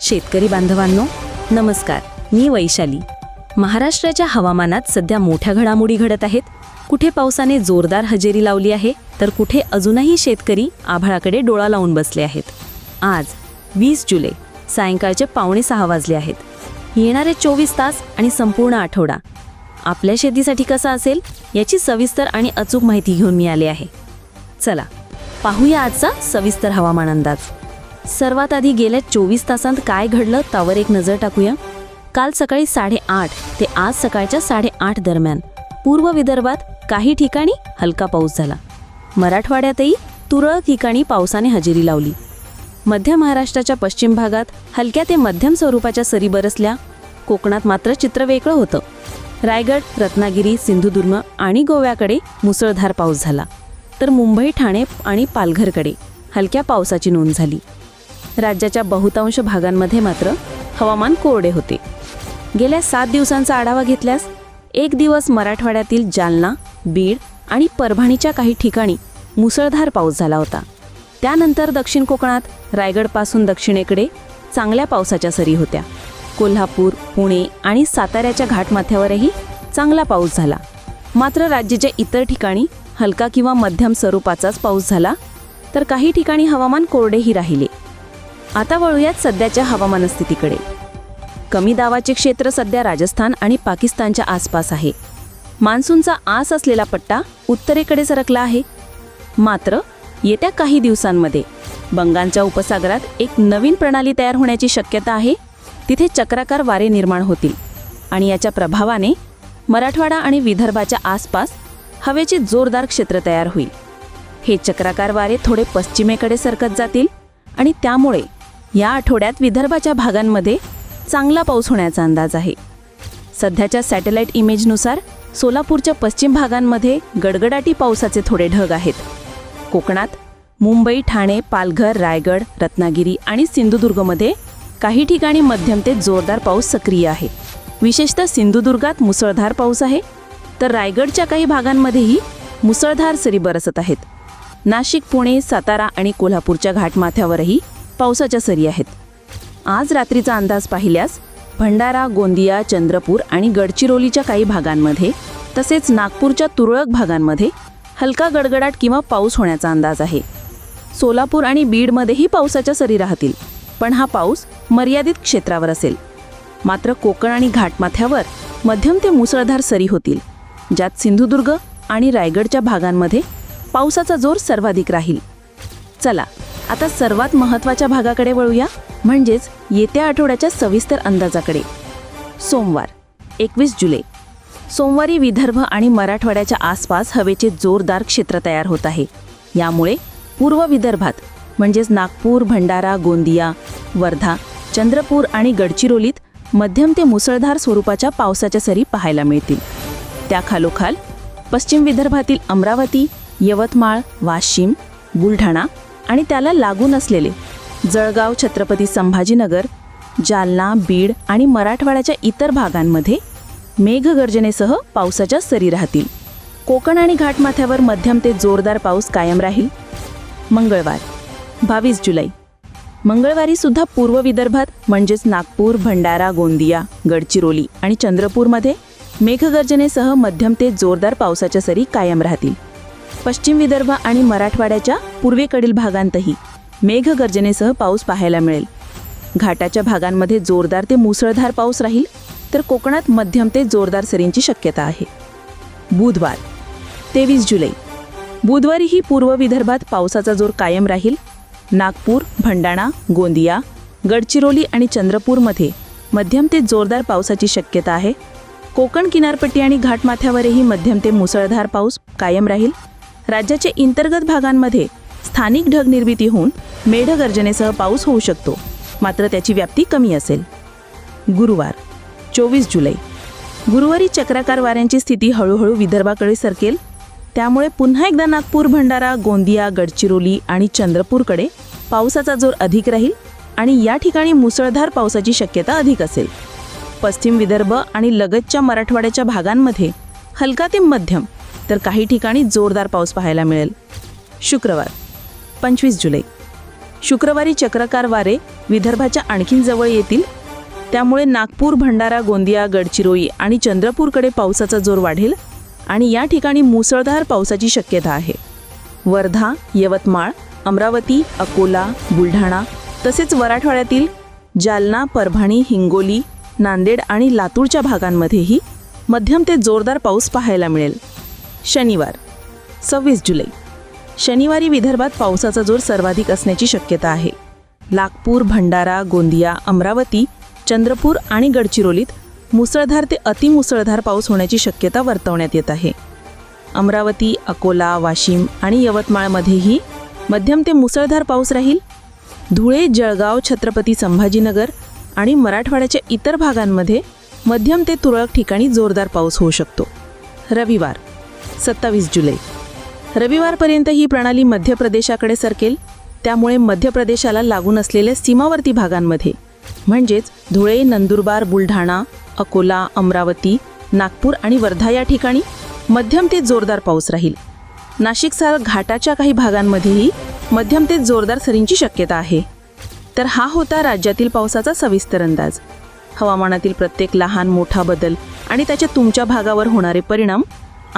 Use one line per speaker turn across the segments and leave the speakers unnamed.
शेतकरी बांधवांनो नमस्कार. मी वैशाली. महाराष्ट्राच्या हवामानात सध्या मोठ्या घडामोडी घडत आहेत. कुठे पावसाने जोरदार हजेरी लावली आहे तर कुठे अजूनही शेतकरी आभाळाकडे डोळा लावून बसले आहेत. आज वीस जुलै सायंकाळचे पावणे सहा वाजले आहेत. येणारे चोवीस तास आणि संपूर्ण आठवडा. आपल्या शेतीसाठी कसा असेल याची सविस्तर आणि अचूक माहिती घेऊन मी आले आहे. चला पाहूया आजचा सविस्तर हवामान अंदाज. सर्वात आधी गेल्या चोवीस तासांत काय घडलं त्यावर एक नजर टाकूया. काल सकाळी साडेआठ ते आज सकाळच्या साडेआठ दरम्यान. पूर्व विदर्भात काही ठिकाणी हलका पाऊस झाला. मराठवाड्यातही तुरळक ठिकाणी पावसाने हजेरी लावली. मध्य महाराष्ट्राच्या पश्चिम भागात हलक्या ते मध्यम स्वरूपाच्या सरी बरसल्या. कोकणात मात्र चित्र वेगळं होतं. रायगड रत्नागिरी सिंधुदुर्ग आणि गोव्याकडे मुसळधार पाऊस झाला. तर मुंबई ठाणे आणि पालघरकडे हलक्या पावसाची नोंद झाली. राज्याच्या बहुतांश भागांमध्ये मात्र हवामान कोरडे होते. गेल्या सात दिवसांचा आढावा घेतल्यास एक दिवस मराठवाड्यातील जालना बीड आणि परभणीच्या काही ठिकाणी मुसळधार पाऊस झाला होता. त्यानंतर दक्षिण कोकणात रायगडपासून दक्षिणेकडे चांगल्या पावसाच्या सरी होत्या. कोल्हापूर पुणे आणि साताऱ्याच्या घाटमाथ्यावरही चांगला पाऊस झाला. मात्र राज्याच्या इतर ठिकाणी हलका किंवा मध्यम स्वरूपाचाच पाऊस झाला तर काही ठिकाणी हवामान कोरडेही राहिले. आता वळूयात सध्याच्या हवामान स्थितीकडे. कमी दाबाचे क्षेत्र सध्या राजस्थान आणि पाकिस्तानच्या आसपास आहे. मान्सूनचा आस असलेला पट्टा उत्तरेकडे सरकला आहे. मात्र येत्या काही दिवसांमध्ये बंगालच्या उपसागरात एक नवीन प्रणाली तयार होण्याची शक्यता आहे. तिथे चक्राकार वारे निर्माण होतील आणि याच्या प्रभावाने मराठवाडा आणि विदर्भाच्या आसपास हवेचे जोरदार क्षेत्र तयार होईल. हे चक्राकार वारे थोडे पश्चिमेकडे सरकत जातील आणि त्यामुळे या आठवड्यात विदर्भाच्या भागांमध्ये चांगला पाऊस होण्याचा अंदाज आहे. सध्याच्या सॅटेलाइट इमेजनुसार सोलापूरच्या पश्चिम भागांमध्ये गडगडाटी पावसाचे थोडे ढग आहेत. कोकणात मुंबई ठाणे पालघर रायगड रत्नागिरी आणि सिंधुदुर्गमध्ये काही ठिकाणी मध्यम ते जोरदार पाऊस सक्रिय आहे. विशेषतः सिंधुदुर्गात मुसळधार पाऊस आहे. तर रायगडच्या काही भागांमध्येही मुसळधार सरी बरसत आहेत. नाशिक पुणे सातारा आणि कोल्हापूरच्या घाटमाथ्यावरही पावसाच्या सरी आहेत. आज रात्रीचा अंदाज पाहिल्यास भंडारा गोंदिया चंद्रपूर आणि गडचिरोलीच्या काही भागांमध्ये तसेच नागपूरच्या तुरळक भागांमध्ये हलका गडगडाट किंवा पाऊस होण्याचा अंदाज आहे. सोलापूर आणि बीडमध्येही पावसाच्या सरी राहतील पण हा पाऊस मर्यादित क्षेत्रावर असेल. मात्र कोकण आणि घाटमाथ्यावर मध्यम ते मुसळधार सरी होतील ज्यात सिंधुदुर्ग आणि रायगडच्या भागांमध्ये पावसाचा जोर सर्वाधिक राहील. चला आता सर्वात महत्त्वाच्या भागाकडे वळूया. म्हणजेच येत्या आठवड्याच्या सविस्तर अंदाजाकडे. सोमवार एकवीस जुलै. सोमवारी विदर्भ आणि मराठवाड्याच्या आसपास हवेचे जोरदार क्षेत्र तयार होत आहे. यामुळे पूर्व विदर्भात म्हणजेच नागपूर भंडारा गोंदिया वर्धा चंद्रपूर आणि गडचिरोलीत मध्यम ते मुसळधार स्वरूपाच्या पावसाच्या सरी पाहायला मिळतील. त्याखालोखाल पश्चिम विदर्भातील अमरावती यवतमाळ वाशिम बुलढाणा आणि त्याला लागून असलेले. जळगाव छत्रपती संभाजीनगर जालना बीड आणि मराठवाड्याच्या इतर भागांमध्ये मेघगर्जनेसह पावसाच्या सरी राहतील. कोकण आणि घाटमाथ्यावर मध्यम ते जोरदार पाऊस कायम राहील. मंगळवार बावीस जुलै. मंगळवारी सुद्धा पूर्व विदर्भात म्हणजेच नागपूर भंडारा गोंदिया गडचिरोली आणि चंद्रपूरमध्ये मेघगर्जनेसह मध्यम ते जोरदार पावसाच्या सरी कायम राहतील. पश्चिम विदर्भ आणि मराठवाड्याच्या पूर्वेकडील भागांतही मेघगर्जनेसह पाऊस पाहायला मिळेल. घाटाच्या भागांमध्ये जोरदार ते मुसळधार पाऊस राहील तर कोकणात मध्यम ते जोरदार सरींची शक्यता आहे. बुधवार तेवीस जुलै. बुधवारीही पूर्व विदर्भात पावसाचा जोर कायम राहील. नागपूर भंडाणा गोंदिया गडचिरोली आणि चंद्रपूरमध्ये मध्यम ते जोरदार पावसाची शक्यता आहे. कोकण किनारपट्टी आणि घाटमाथ्यावरही मध्यम ते मुसळधार पाऊस कायम राहील. राज्याच्या अंतर्गत भागांमध्ये स्थानिक ढग निर्मिती होऊन मेढगर्जनेसह पाऊस होऊ शकतो. मात्र त्याची व्याप्ती कमी असेल. गुरुवार चोवीस जुलै. गुरुवारी चक्राकार वाऱ्यांची स्थिती हळूहळू विदर्भाकडे सरकेल. त्यामुळे पुन्हा एकदा नागपूर भंडारा गोंदिया गडचिरोली आणि चंद्रपूरकडे पावसाचा जोर अधिक राहील आणि या ठिकाणी मुसळधार पावसाची शक्यता अधिक असेल. पश्चिम विदर्भ आणि लगतच्या मराठवाड्याच्या भागांमध्ये हलका ते मध्यम तर काही ठिकाणी जोरदार पाऊस पाहायला मिळेल. शुक्रवार पंचवीस जुलै.
शुक्रवारी चक्रकार वारे विदर्भाच्या आणखीन जवळ येतील. त्यामुळे नागपूर भंडारा गोंदिया गडचिरोली आणि चंद्रपूरकडे पावसाचा जोर वाढेल आणि या ठिकाणी मुसळधार पावसाची शक्यता आहे. वर्धा यवतमाळ अमरावती अकोला बुलढाणा तसेच मराठवाड्यातील जालना परभणी हिंगोली नांदेड आणि लातूरच्या भागांमध्येही मध्यम ते जोरदार पाऊस पाहायला मिळेल. शनिवार सव्वीस जुलै. शनिवारी विदर्भात पावसाचा जोर सर्वाधिक असण्याची शक्यता आहे. नागपूर भंडारा गोंदिया अमरावती चंद्रपूर आणि गडचिरोलीत मुसळधार ते अतिमुसळधार पाऊस होण्याची शक्यता वर्तवण्यात येत आहे. अमरावती अकोला वाशिम आणि यवतमाळमध्येही मध्यम ते मुसळधार पाऊस राहील. धुळे जळगाव छत्रपती संभाजीनगर आणि मराठवाड्याच्या इतर भागांमध्ये मध्यम ते तुरळक ठिकाणी जोरदार पाऊस होऊ शकतो. रविवार सत्तावीस जुलै. रविवारपर्यंत ही प्रणाली मध्य प्रदेशाकडे सरकेल त्यामुळे मध्य प्रदेशाला लागून असलेल्या सीमावर्ती भागांमध्ये म्हणजेच धुळे नंदुरबार बुलढाणा अकोला अमरावती नागपूर आणि वर्धा या ठिकाणी मध्यम ते जोरदार पाऊस राहील. नाशिकसह घाटाच्या काही भागांमध्येही मध्यम ते जोरदार सरींची शक्यता आहे. तर हा होता राज्यातील पावसाचा सविस्तर अंदाज. हवामानातील प्रत्येक लहान मोठा बदल आणि त्याचे तुमच्या भागावर होणारे परिणाम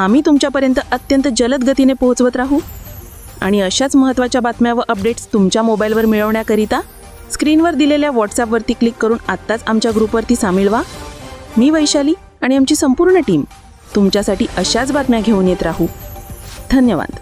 आम्ही तुमच्यापर्यंत अत्यंत जलद गतीने पोहोचवत राहू. आणि अशाच महत्त्वाच्या बातम्या व अपडेट्स तुमच्या मोबाईलवर मिळवण्याकरिता स्क्रीनवर दिलेल्या व्हॉट्सॲपवरती क्लिक करून आत्ताच आमच्या ग्रुपवरती सामील व्हा. मी वैशाली आणि आमची संपूर्ण टीम तुमच्यासाठी अशाच बातम्या घेऊन येत राहू. धन्यवाद.